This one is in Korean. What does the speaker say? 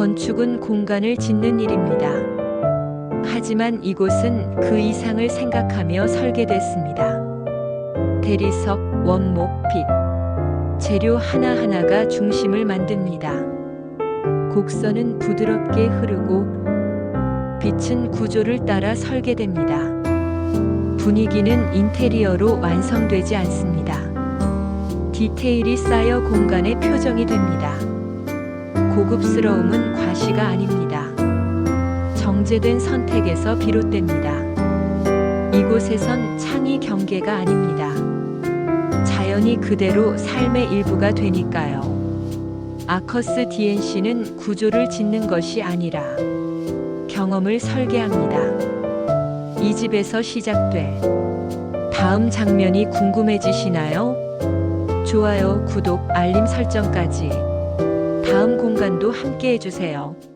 건축은 공간을 짓는 일입니다. 하지만 이곳은 그 이상을 생각하며 설계됐습니다. 대리석, 원목, 빛. 재료 하나하나가 중심을 만듭니다. 곡선은 부드럽게 흐르고 빛은 구조를 따라 설계됩니다. 분위기는 인테리어로 완성되지 않습니다. 디테일이 쌓여 공간의 표정이 됩니다. 고급스러움은 과시가 아닙니다. 정제된 선택에서 비롯됩니다. 이곳에선 창이 경계가 아닙니다. 자연이 그대로 삶의 일부가 되니까요. 아커스 DNC는 구조를 짓는 것이 아니라 경험을 설계합니다. 이 집에서 시작돼 다음 장면이 궁금해지시나요? 좋아요, 구독, 알림 설정까지 다음 공간도 함께 해주세요.